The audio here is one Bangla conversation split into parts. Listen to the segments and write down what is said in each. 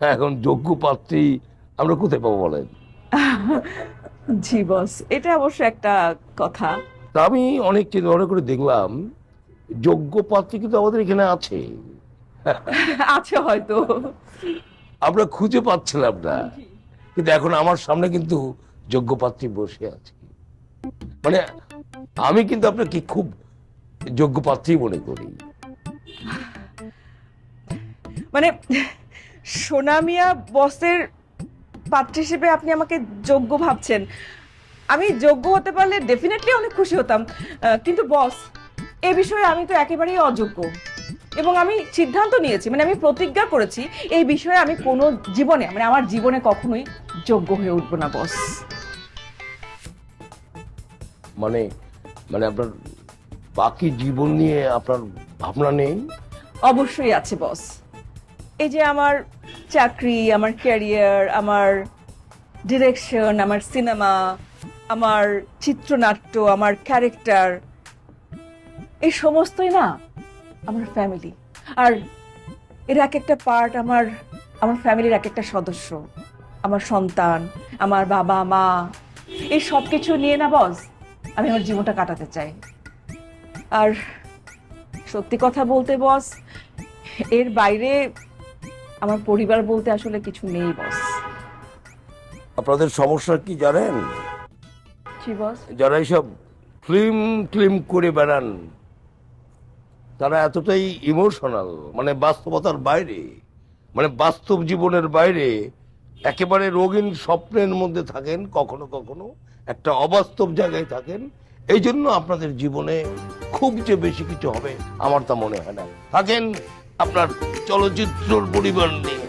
হ্যাঁ এখন যোগ্য পাত্রী আমরা কোথায় পাবো বলেন? জি বস এটা অবশ্য একটা কথা। তা আমি অনেক চিন্তা ভাবনা করে দেখলাম যোগ্য পাত্রী কিন্তু আমাদের এখানে আছে। আছে হয়তো। আমরা খুঁজে পাচ্ছিলাম না। কিন্তু এখন আমার সামনে কিন্তু যোগ্য পাত্রী বসে আছে। মানে আমি কিন্তু আপনাকে খুব যোগ্য পাত্রী মনে করি। মানে সোনামিয়া বসের পাত্র হিসেবে আপনি আমাকে যোগ্য ভাবছেন। আমি যোগ্য হতে পারলে ডেফিনেটলি অনেক খুশি হতাম কিন্তু বস এ বিষয়ে আমি তো একেবারেই অযোগ্য। এবং আমি সিদ্ধান্ত নিয়েছি মানে আমি প্রতিজ্ঞা করেছি এই বিষয়ে আমি কোনো জীবনে মানে আমার জীবনে কখনোই যোগ্য হয়ে উঠবো না বস মানে মানে আপনার বাকি জীবন নিয়ে আপনার ভাবনা নেই? অবশ্যই আছে বস এই যে আমার চাকরি, আমার ক্যারিয়ার আমার ডিরেকশন আমার সিনেমা আমার চিত্রনাট্য, আমার ক্যারেক্টার এই সমস্তই না আমার ফ্যামিলি আর এর এক একটা পার্ট আমার আমার ফ্যামিলির এক একটা সদস্য, আমার সন্তান, আমার বাবা, মা, এই সব কিছু নিয়ে না বস আমি আমার জীবনটা কাটাতে চাই। আর সত্যি কথা বলতে বস এর বাইরে আমার পরিবার বলতে আসলে কিছু নেই বস। আপনাদের সমস্যা কি জানেন? জি বস। যারা এইসব ফিল্ম ফিল্ম করে বেড়ান তারা এতটাই ইমোশনাল মানে বাস্তবতার বাইরে মানে বাস্তব জীবনের বাইরে একেবারে রঙিন স্বপ্নের মধ্যে থাকেন কখনো কখনো একটা অবাস্তব জায়গায় থাকেন এই জন্য আপনাদের জীবনে খুব যে বেশি কিছু হবে আমার তা মনে হয় না। থাকেন আপনার চলচ্চিত্রর পরিবার নিয়ে।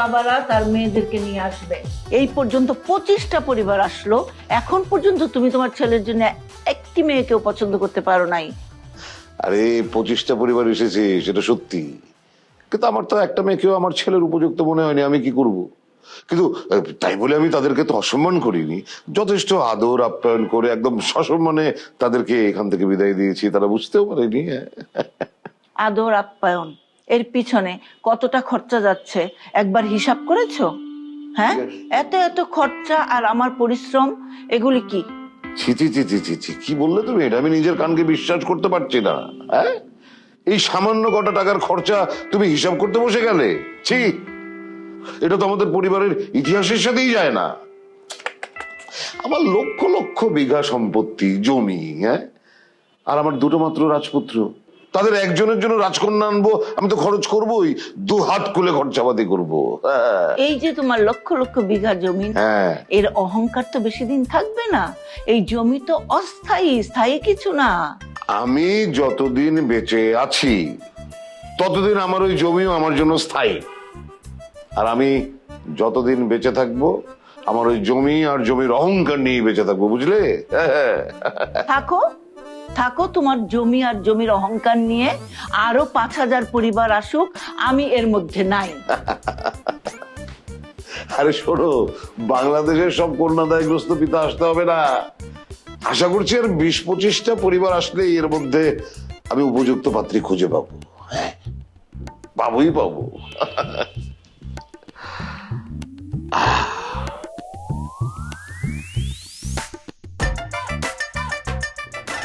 বাবারা তার মেয়েদেরকে নিয়ে আসবে। এই পর্যন্ত পঁচিশটা পরিবার আসলো। এখন পর্যন্ত তুমি তোমার ছেলের জন্য একটি মেয়েকেও পছন্দ করতে পারো নাই। আরে পঁচিশটা পরিবার এসেছে সেটা সত্যি। কিন্তু আমার তো একটা মেয়েকেও আমার ছেলের উপযুক্ত মনে হয়নি আমি কি করব? কিন্তু তাই বলে আমি তাদেরকে তো অসম্মান করিনি। যথেষ্ট আদর আপ্যায়ন করে একদম সসম্মানে তাদেরকে এখান থেকে বিদায় দিয়েছি তারা বুঝতেও পারেনি। আদর আপ্যায়ন। এর পিছনে কতটা খরচা যাচ্ছে? একবার হিসাব করেছ? হ্যাঁ? এত এত খরচা আর আমার পরিশ্রম এগুলি কি? ছি ছি ছি ছি ছি ছি কি বললে তুমি? এটা আমি নিজের কানকে বিশ্বাস করতে পারছি না হ্যাঁ? এই সামান্য কটা টাকার খরচা তুমি হিসাব করতে বসে গেলে ছি। এটা তো আমাদের পরিবারের ইতিহাসের সাথেই যায় না। আমার লক্ষ লক্ষ বিঘা সম্পত্তি জমি হ্যাঁ? আর আমার দুটো মাত্র রাজপুত্র। তাদের একজনের জন্য রাজকন্যা আনব আমি তো খরচ করবোই। দু হাত খুলে খরচাপাতি করব। হ্যাঁ। এই যে তোমার লক্ষ লক্ষ বিঘা জমি হ্যাঁ। এর অহংকার তো বেশি দিন থাকবে না। এই জমি তো অস্থায়ী স্থায়ী কিছু না। আমি যতদিন বেঁচে আছি ততদিন আমার ওই জমিও আমার জন্য স্থায়ী। আর আমি যতদিন বেঁচে থাকব আমার ওই জমি আর জমির অহংকার নিয়ে বেঁচে থাকব বুঝলে? হ্যাঁ। থাকো। থাকো, তোমার জমি আর জমির অহংকার নিয়ে আরও পাঁচ হাজার পরিবার আসুক, আমি এর মধ্যে নাই। আরে শোনো, বাংলাদেশের সব কন্যাদায়গ্রস্ত পিতা আসতে হবে না। আশা করছি আর বিশ পঁচিশটা পরিবার আসলে এর মধ্যে আমি উপযুক্ত পাত্রী খুঁজে পাবো। হ্যাঁ পাবোই পাবো।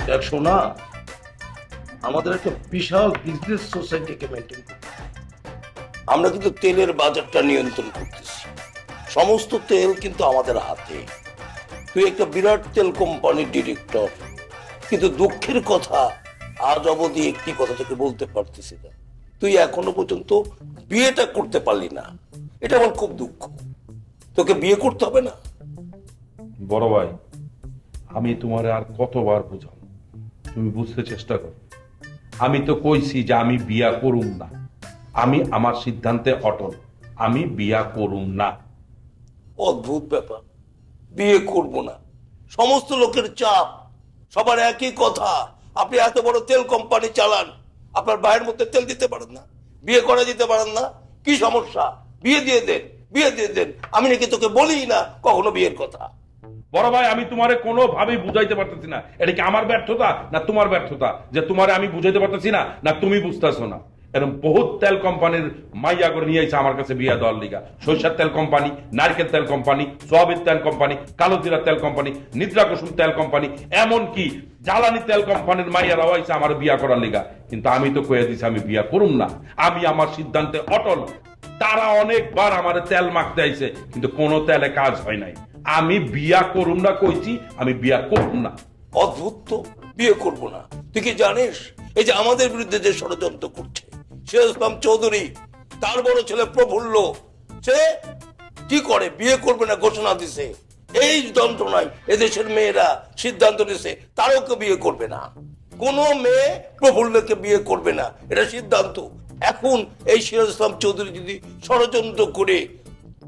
দেখ শোনা আমাদের একটা বিশাল বিজনেস সোসাইটিকে মেনটেন আমরা কিন্তু তেলের বাজারটা নিয়ন্ত্রণ করতেছি। সমস্ত তেল কিন্তু আমাদের হাতে। তুই একটা বিরাট তেল কোম্পানির ডিরেক্টর কিন্তু দুঃখের কথা, আজ অবধি একটি কথা তোকে বলতে পারতেছি না। তুই এখনও পর্যন্ত বিয়েটা করতে পারলি না। এটা আমার খুব দুঃখ। তোকে বিয়ে করতে হবে না? বড় ভাই, আমি তোমার আর কতবার বুঝাম তুমি বুঝতে চেষ্টা করো। আমি তো কইছি যে আমি বিয়া করুম না। আমি আমার সিদ্ধান্তে অটল। আমি বিয়া করুম না। অদ্ভুত ব্যাপার। বিয়ে করব না। সমস্ত লোকের চাপ। সবার একই কথা। আপনি এত বড় তেল কোম্পানি চালান। আপনার ভাইয়ের মধ্যে তেল দিতে পারেন না। বিয়ে করে দিতে পারেন না। কি সমস্যা? বিয়ে দিয়ে দেন। বিয়ে দিয়ে দেন। আমি নাকি তোকে বলি না কখনো বিয়ের কথা। বড় ভাই, আমি তোমারে কোনোভাবেই বুঝাইতে পারতেছি না। এটা কি আমার ব্যর্থতা না তোমার ব্যর্থতা? যে তোমারে আমি বুঝাইতে পারতেছি না না তুমি বুঝতেছো না। এরকম বহুত তেল কোম্পানির মাইয়া করে নিয়ে আমার কাছে বিয়া দেওয়ার লিগা। সরিষার তেল কোম্পানি, নারকেল তেল কোম্পানি, সোয়াবিন তেল কোম্পানি কালো জিরা তেল কোম্পানি নিদ্রা কুসুম তেল কোম্পানি এমন কি জ্বালানি তেল কোম্পানির মাইয়ারাও আইছে আমার বিয়া করার লিগা। কিন্তু আমি তো কয়ে দিছি, আমি বিয়া করুম না। আমি আমার সিদ্ধান্তে অটল। তারা অনেকবার আমার তেল মাখতে আইছে, কিন্তু কোনো তেলে কাজ হয় নাই। আমি বিয়া করুম না কইছি, আমি বিয়া করুম না। অদ্ভুত তো, বিয়ে করব না। তুই কি জানিস? এই যে আমাদের বিরুদ্ধে যে ষড়যন্ত্র করছে চৌধুরী, তার বড় ছেলে প্রফুল্ল, সে কি করে? বিয়ে করবে না ঘোষণা দিছে। এই যন্ত্রণায় এদেশের মেয়েরা সিদ্ধান্ত নিছে, তারও কেউ বিয়ে করবে না। কোন মেয়ে প্রফুল্লকে বিয়ে করবে না, এটা সিদ্ধান্ত। এখন এই সিরাজ ইসলাম চৌধুরী যদি ষড়যন্ত্র করে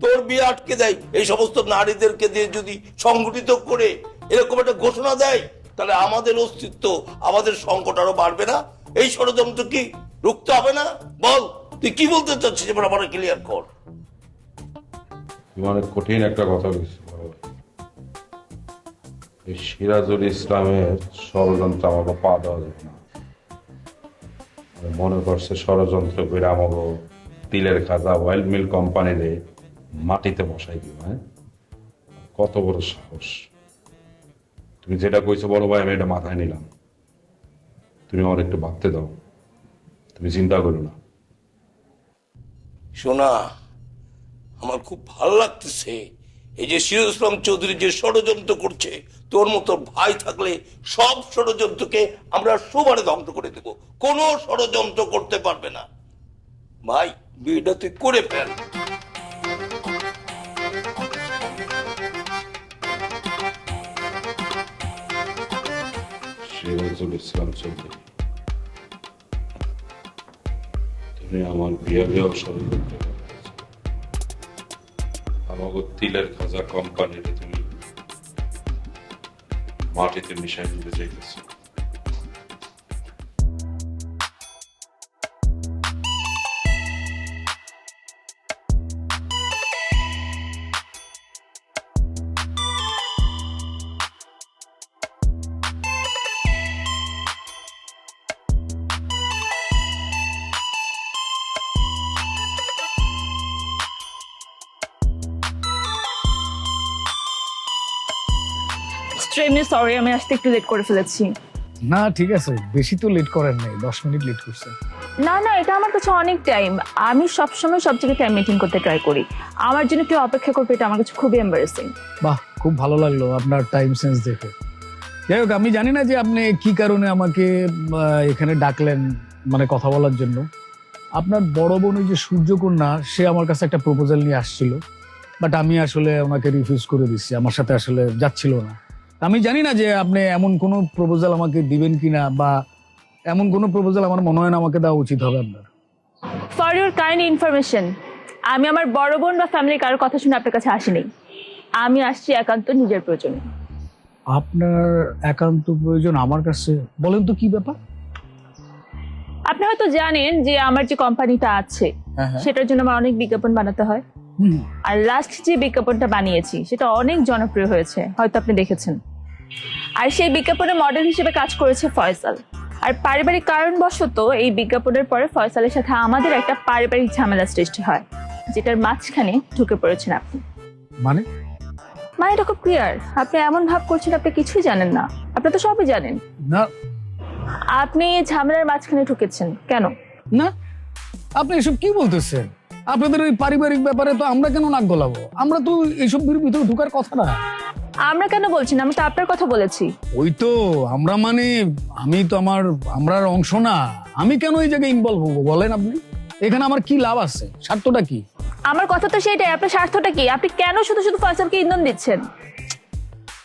তোর বিয়ে আটকে দেয় এই সমস্ত নারীদেরকে দিয়ে যদি সংগঠিত করে এরকম একটা ঘোষণা দেয়, তাহলে আমাদের অস্তিত্ব, আমাদের সংকট আরও বাড়বে না? এই ষড়যন্ত্র কি রুখতে হবে না? বল, তুই কি বলতে চাচ্ছিস এবার আমার ক্লিয়ার কর? অনেক কঠিন একটা কথা বলছো সিরাজুল ইসলামের ষড়যন্ত্র আমাকে পা দেওয়া যাবে না। মনে করছে ষড়যন্ত্র করে আমাকে তিলের খাজা অয়েল মিল কোম্পানিরে মাটিতে বসাই দিব হ্যাঁ? কত বড় সাহস। তুমি যেটা কইছো, বড় ভাই, আমি এটা মাথায় নিলাম। তুমি আমার একটু ভাবতে দাও। তুমি চিন্তা করো না। শোনা আমার খুব ভালো লাগতেছে। এই যে সিরাজ চৌধুরী যে ষড়যন্ত্র করছে, তোর মতো ভাই থাকলে সব ষড়যন্ত্রকে আমরা সমানে ধ্বংস করে দেব। কোনো ষড়যন্ত্র করতে পারবে না। ভাই, বিয়েটা তুই করে ফেল। সিরাজুল ইসলাম চৌধুরী তুমি আমার ষড়যন্ত্র করতেছ। আমাকে তিলের খাজা কোম্পানির তুমি মাটিতে মিশাই দিতে চাইতেছ এক্সট্রিমলি সরি আমি আসতে একটু লেট করে ফেলেছি। না ঠিক আছে। বেশি তো লেট করেন নাই। দশ মিনিট লেট করছে। না না এটা আমার কাছে অনেক টাইম আমি সবসময় সব জায়গায় টাইম মেনটেন করতে ট্রাই করি। আমার জন্য কেউ অপেক্ষা করবে এটা আমার কাছে খুবই এম্বারেসিং বাহ খুব ভালো লাগল আপনার টাইম সেন্স দেখে। যাই হোক আমি জানি না যে আপনি কি কারণে আমাকে এখানে ডাকলেন মানে কথা বলার জন্য। আপনার বড় বোন যে সূর্যকন্যা সে আমার কাছে একটা প্রপোজাল নিয়ে আসছিল। বাট আমি আসলে ওনাকে রিফিউজ করে দিচ্ছি। আমার সাথে আসলে যাচ্ছিল না। আমি জানি না যে আপনি এমন কোনো প্রপোজাল আমাকে দিবেন কিনা বা এমন কোনো প্রপোজাল আমার মনে হয় না আমাকে দেওয়া উচিত হবে আপনার। ফর ইউর কাইন্ড ইনফরমেশন আমি আমার বড় বোন বা ফ্যামিলির কারোর কথা শুনে আপনার কাছে আসিনি। আমি আসছি একান্ত নিজের প্রয়োজনে। আপনার একান্ত প্রয়োজন আমার কাছে? বলেন তো কি ব্যাপার? আপনি হয়তো জানেন যে আমার যে কোম্পানিটা আছে হ্যাঁ হ্যাঁ। সেটার জন্য আমার অনেক বিজ্ঞাপন বানাতে হয়। আর লাস্ট যে বিজ্ঞাপনটা বানিয়েছি সেটা অনেক জনপ্রিয় হয়েছে হয়তো আপনি দেখেছেন। আর সেই বিজ্ঞাপনের মডেল হিসেবে কাজ করেছে ফয়সাল। আর পারিবারিক কারণবশত এই বিজ্ঞাপনের পরে ফয়সালের সাথে আমাদের একটা পারিবারিক ঝামেলা সৃষ্টি হয় যেটার মাঝখানে ঢুকে পড়েছেন আপনি। মানে? মানে এটা খুব ক্লিয়ার আপনি এমন ভাব করছেন আপনি কিছুই জানেন না। আপনি তো সবই জানেন। না। আপনি এই ঝামেলার মাঝখানে ঢুকেছেন। কেন? না। আপনি এসব কি বলতেছেন? আপনাদের ওই পারিবারিক ব্যাপারে তো আমরা কেন নাক গলাবো? আমরা তো এইসব ভিতরে ঢুকার কথা না। আমরা কেন বলছি না? আমি তো আপনার কথা বলেছি। ওই তো আমরা মানে আমি তো আমার আমরার অংশ না। আমি কেন এই জায়গায় ইনভলভ হব? বলেন আপনি। এখানে আমার কি লাভ আছে? স্বার্থটা কি? আমার কথা তো সেটাই আপনার স্বার্থটা কি? আপনি কেন শুধু শুধু ফয়সালকে ইন্ধন দিচ্ছেন?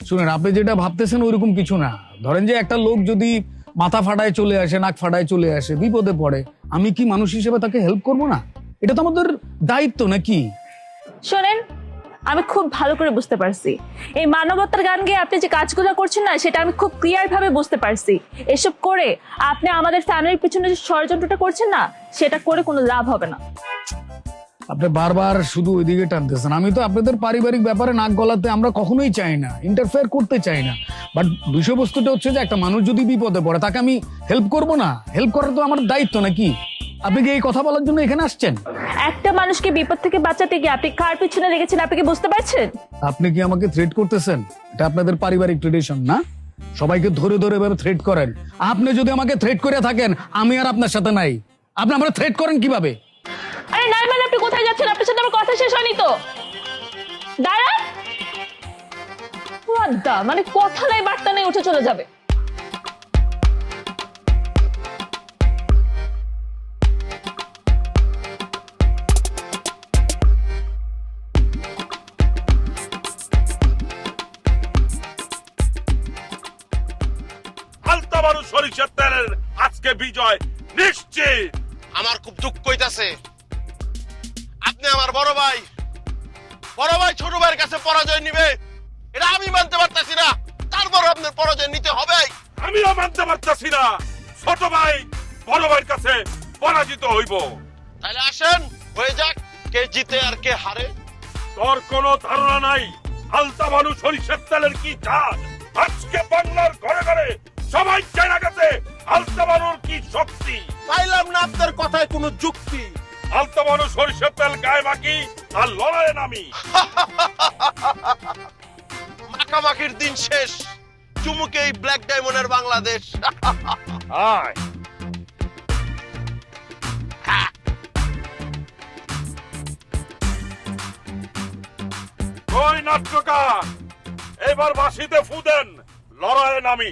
শুনেন আপনি যেটা ভাবতেছেন ওইরকম কিছু না। ধরেন যে একটা লোক যদি মাথা ফাটায় চলে আসে নাক ফাটায় চলে আসে বিপদে পড়ে আমি কি মানুষ হিসেবে তাকে হেল্প করব না? এটা তো আমাদের দায়িত্ব নাকি? শোনেন আমি খুব ভালো করে বুঝতে পারছি। এই মানবতার গান গিয়ে আপনি যে কাজগুলো করছেন না, সেটা আমি খুব ক্লিয়ার ভাবে বুঝতে পারছি। এসব করে আপনি আমাদের ফ্যামিলির পিছনে যে ষড়যন্ত্রটা করছেন না, সেটা করে কোনো লাভ হবে না। আপনি বারবার শুধু ওইদিকে টানতেছেন। আমি তো আপনাদের পারিবারিক ব্যাপারে নাক গলাতে আমরা কখনোই চাই না ইন্টারফেয়ার করতে চাই না। বাট বিষয়বস্তুটা হচ্ছে যে, একটা মানুষ যদি বিপদে পড়ে, তাকে আমি হেল্প করব না? হেল্প করার তো আমার দায়িত্ব নাকি? আপনি কি এই কথা বলার জন্য এখানে আসছেন? একটা মানুষকে বিপদ থেকে বাঁচাতে গিয়ে আপনি কার পিছনে লেগেছেন আপনি কি বুঝতে পারছেন? আপনি কি আমাকে থ্রেট করতেছেন? এটা আপনাদের পারিবারিক ট্রেডিশন না? সবাইকে ধরে ধরে এভাবে থ্রেট করেন। আপনি যদি আমাকে থ্রেট করে থাকেন আমি আর আপনার সাথে নাই। আপনি আমরা থ্রেট করেন কীভাবে? আরে নাই মানে আপনি কোথায় যাচ্ছেন? আপনার সাথে আমার কথা শেষ হয়নি তো। দাঁড়ান। মানে কথা নাই বার্তা নেই উঠে চলে যাবে। বিজয় নিশ্চিত। আমার খুব দুঃখ হইতাছে। আপনি আমার বড় ভাই। বড় ভাই ছোট ভাইয়ের কাছে পরাজয় নিবে। এটা আমি মানতে পারতাছি না। তারপর আপনার পরাজয় নিতে হবে। আমিও মানতে পারতেছি না। ছোট ভাই বড় ভাইয়ের কাছে পরাজিত হইব। তাহলে আসেন হয়ে যাক কে জিতে আর কে হারে। তোর কোনো ধারণা নাই। আলতা মানুষ সরিষার তেলের কি চাল? আজকে বাংলার ঘরে ঘরে সবাই জানা গেছে। আলতা মানুষ কি শক্তি? পাইলাম না আপনার কথায় কোনো যুক্তি। আলতা মানুষ সরিষার তেল গায়ে মাখি আর লড়াইয়ে নামি। মাখামাখির দিন শেষ। চুমুকে এই ব্ল্যাক ডায়মন্ডের বাংলাদেশ। আয়। ওই নাট্যকার? এবার বাসিতে ফুদেন লড়াইয়ে নামি।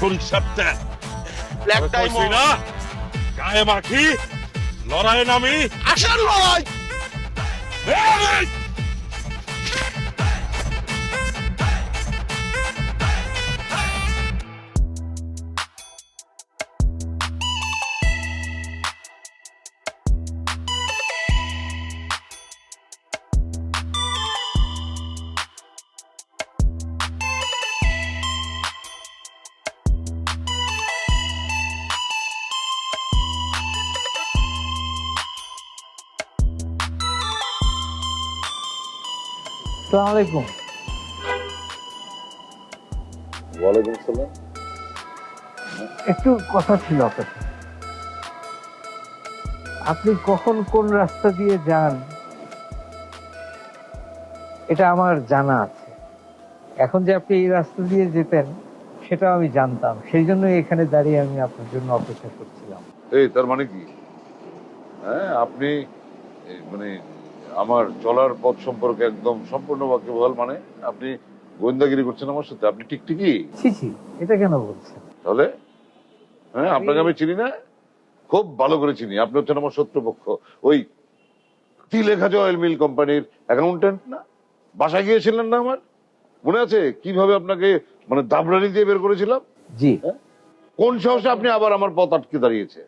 সরিষার তেল ব্ল্যাক ডায়মন্ড না গায়ে মাখি লড়াই নামি। আসল লড়াই। আলাইকুম। ওয়ালাইকুম সালাম একটু কথা ছিল আপনার আপনি কখন কোন রাস্তা দিয়ে যান এটা আমার জানা আছে। এখন যে আপনি এই রাস্তা দিয়ে যেতেন সেটা আমি জানতাম। সেই জন্য এখানে দাঁড়িয়ে আমি আপনার জন্য অপেক্ষা করছিলাম। এই তার মানে কি? হ্যাঁ আপনি মানে আমার চলার পথ সম্পর্কে একদম সম্পূর্ণ বাক্যবহাল মানে আপনি গোয়েন্দাগিরি করছেন আমার সাথে আপনি টিকটিকি এটা কেন বলছেন? তাহলে? হ্যাঁ আপনাকে আমি চিনি না খুব ভালো করে চিনি। আপনি হচ্ছেন আমার শত্রুপক্ষ। ওই তিলেখাজা অয়েল মিল কোম্পানির অ্যাকাউন্টেন্ট না? বাসায় গিয়েছিলেন না আমার? মনে আছে কীভাবে আপনাকে মানে দাবরানি দিয়ে বের করেছিলাম? জি। কোন সাহসে আপনি আবার আমার পথ আটকে দাঁড়িয়েছে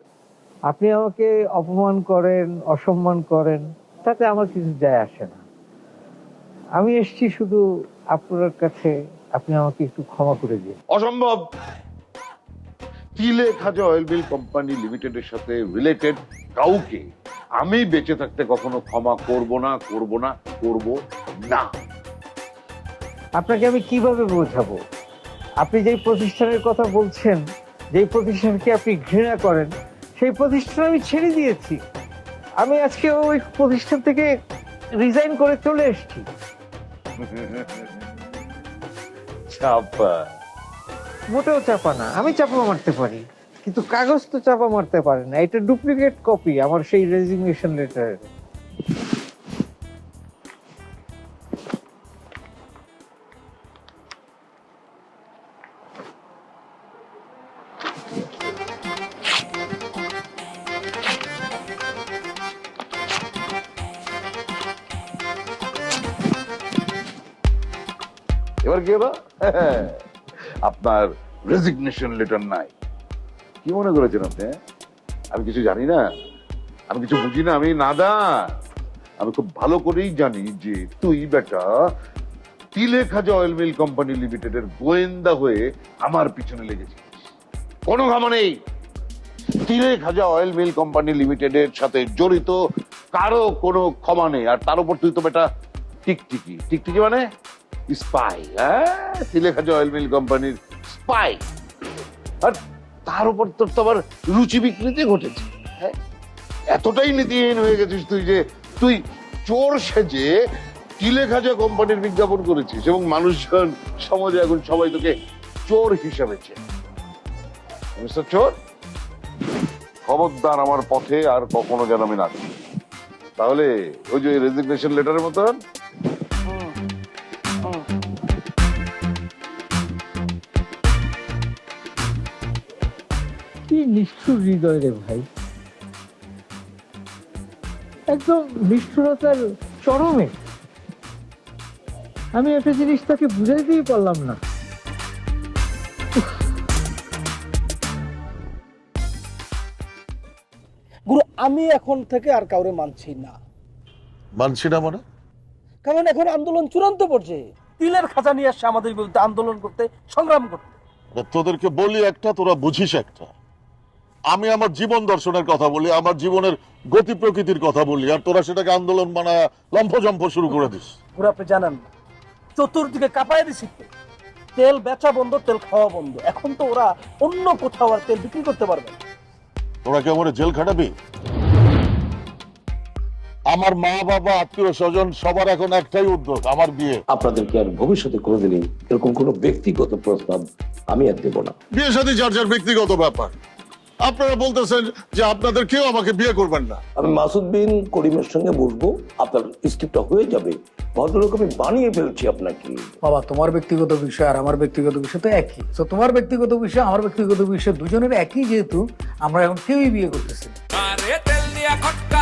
আপনি আমাকে অপমান করেন অসম্মান করেন। তাতে আমার কিছু যায় আসে না। আমি এসছি শুধু আপনার কাছে আপনি আমাকে একটু ক্ষমা করে দিন। অসম্ভব! তিলে খাজা অয়েল মিল কোম্পানি লিমিটেডের সাথে রিলেটেড কাউকে আমি বেঁচে থাকতে কখনো ক্ষমা করব না করব না করব না। আপনাকে আমি কীভাবে বোঝাবো? আপনি যেই প্রতিষ্ঠানের কথা বলছেন যেই প্রতিষ্ঠানকে আপনি ঘৃণা করেন সেই প্রতিষ্ঠান আমি ছেড়ে দিয়েছি। আমি আজকে ওই প্রতিষ্ঠান থেকে রিজাইন করে চলে এসেছি। চাপা। মোটেও চাপা না আমি চাপা মারতে পারি কিন্তু কাগজ তো চাপা মারতে পারে না এটা ডুপ্লিকেট কপি আমার সেই রেজিগনেশন লেটারের এবার কি হলো? আপনার রেজিগনেশন লেটার নাই। কি মনে করেছেন আপনি? আমি কিছু জানি না। আমি কিছু বুঝি না, আমি নাদা। আমি খুব ভালো করেই জানি যে তুই বেটা তিলে খাজা অয়েল মিল কোম্পানি লিমিটেডের গোয়েন্দা হয়ে আমার পিছনে লেগেছিস। কোনো ঘামা নেই। তিলে খাজা অয়েল মিল কোম্পানি লিমিটেডের সাথে জড়িত কারও কোনো ক্ষমা নেই। আর তার উপর তুই তো বেটা টিকটিকি। টিকটিকি মানে? স্পাই হ্যাঁ? তিলে খাজা অয়েল মিল কোম্পানির স্পাই আর তার উপর তোর তো আবার রুচি বিকৃতি ঘটেছে হ্যাঁ? এতটাই নীতিহীন হয়ে গেছিস তুই যে, তুই চোর সেজে তিলে খাজা কোম্পানির বিজ্ঞাপন করেছিস এবং মানুষজন, সমাজে এখন সবাই তোকে চোর হিসাবে মিস্টার চোর, খবরদার আমার পথে আর কখনো যেন আমি না। তাহলে ওই যে রেজিগনেশন লেটারের মতন নিষ্ঠুর হৃদয় রে ভাই। একদম নিষ্ঠুরতার চরমে। আমি একটা জিনিস তাকে বুঝাইতেই পারলাম না। গুরু আমি এখন থেকে আর কাউরে মানছি না। মানছি না মানে? কারণ এখন আন্দোলন চূড়ান্ত পর্যায়ে। তিলের খাঁচা নিয়ে আসছে আমাদের বিরুদ্ধে আন্দোলন করতে সংগ্রাম করতে। তোদেরকে বলি একটা তোরা বুঝিস একটা। আমি আমার জীবন দর্শনের কথা বলি আমার জীবনের গতি প্রকৃতির কথা বলি আর তোরা সেটাকে আন্দোলন বানা লম্ফজম্ফ শুরু করে দিস। গুরু আপনি জানেন চতুর্দিকে কাঁপায় দিছি তেল বেচা বন্ধ তেল খাওয়া বন্ধ। এখন তো ওরা অন্য কোথাও আর তেল বিক্রি করতে পারবে তোরা কি আমার জেল খাটাবি? আমার মা বাবা আত্মীয় স্বজন সবার এখন একটাই উদ্যোগ আমার বিয়ে। আপনাদেরকে আর ভবিষ্যতে কোনোদিনই এরকম কোনো ব্যক্তিগত প্রস্তাব আমি আর দেবো না। বিয়ে সাথে যার যার ব্যক্তিগত ব্যাপার। আপনারা বলতেছেন যে আপনাদের কেউ আমাকে বিয়ে করবেন না। আমি মাসুদ বিন করিমের সঙ্গে বসবো আপনার স্ক্রিপ্টটা হয়ে যাবে। ভদ্রলোক আমি বানিয়ে ফেলছি আপনাকে। বাবা তোমার ব্যক্তিগত বিষয় আর আমার ব্যক্তিগত বিষয় তো একই। তো তোমার ব্যক্তিগত বিষয় আমার ব্যক্তিগত বিষয় দুজনের একই যেহেতু আমরা এখন কেউই বিয়ে করতেছি আরে তেল দিয়া খটকা